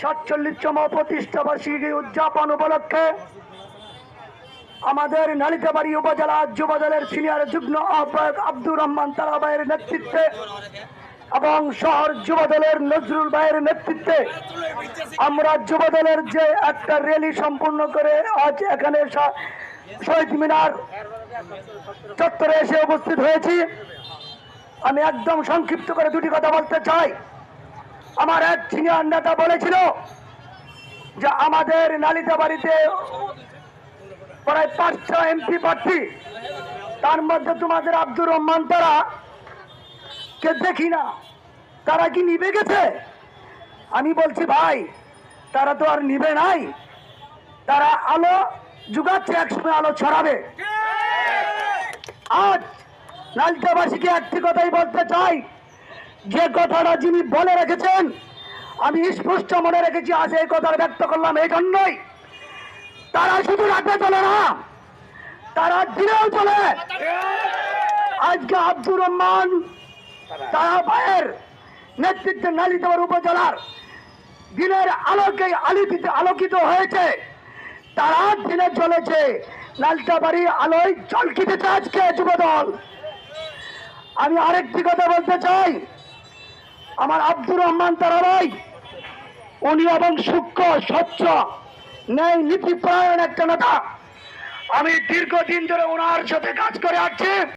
সাতচল্লিশতম প্রতিষ্ঠা বার্ষিকী উদযাপন উপলক্ষে আমাদের নালিতাবাড়ি উপজেলা যুবদলের সিনিয়র যুগ্ম আহ্বায়ক আব্দুর রহমান তারাবাইয়ের নেতৃত্বে এবং শহর যুবদলের নজরুল ভাইয়ের নেতৃত্বে আমরা যুবদলের যে একটা র্যালি সম্পূর্ণ করে আজ এখানে শহীদ মিনার চত্বরে এসে উপস্থিত হয়েছি। আমি একদম সংক্ষিপ্ত করে দুটি কথা বলতে চাই। আমার এক সিনিয়র নেতা বলেছিল যে আমাদের নালিতা বাড়িতে প্রায় পাঁচশো এমপি প্রার্থী। তার মধ্যে তোমাদের আব্দুর রহমান তারা কে দেখি না তারা কি নিবে গেছে? আমি বলছি ভাই তারা তো আর নিবে নাই। তারা আলো যুগাচ্ছে একসময় আলো ছড়াবে। আজ নালিতাবাসীকে একটি কথাই বলতে চাই যে কথাটা যিনি বলে রেখেছেন, আমি স্পষ্ট মনে রেখেছি, আজ এই কথাটা ব্যক্ত করলাম এই জন্যই। তারা শুধু রাতে চলে না, তারা দিনেও চলে। আজকে আব্দুর রহমান তারা ভাইয়ের নেতৃত্বে নালিতাবার উপজেলার দিনের আলোকে আলোকিত আলোকিত হয়েছে। তারা দিনে চলেছে লালটাবাড়ি আলোয় চলকিতেছে আজকে যুবদল। আমি আরেকটি কথা বলতে চাই। আমার আব্দুর রহমান তারা ভাই, উনি এবং সূক্ষ্ম, স্বচ্ছ, ন্যায় নীতিপ্রায়ণ একটা নেতা। আমি দীর্ঘদিন ধরে ওনার সাথে কাজ করে আসছি।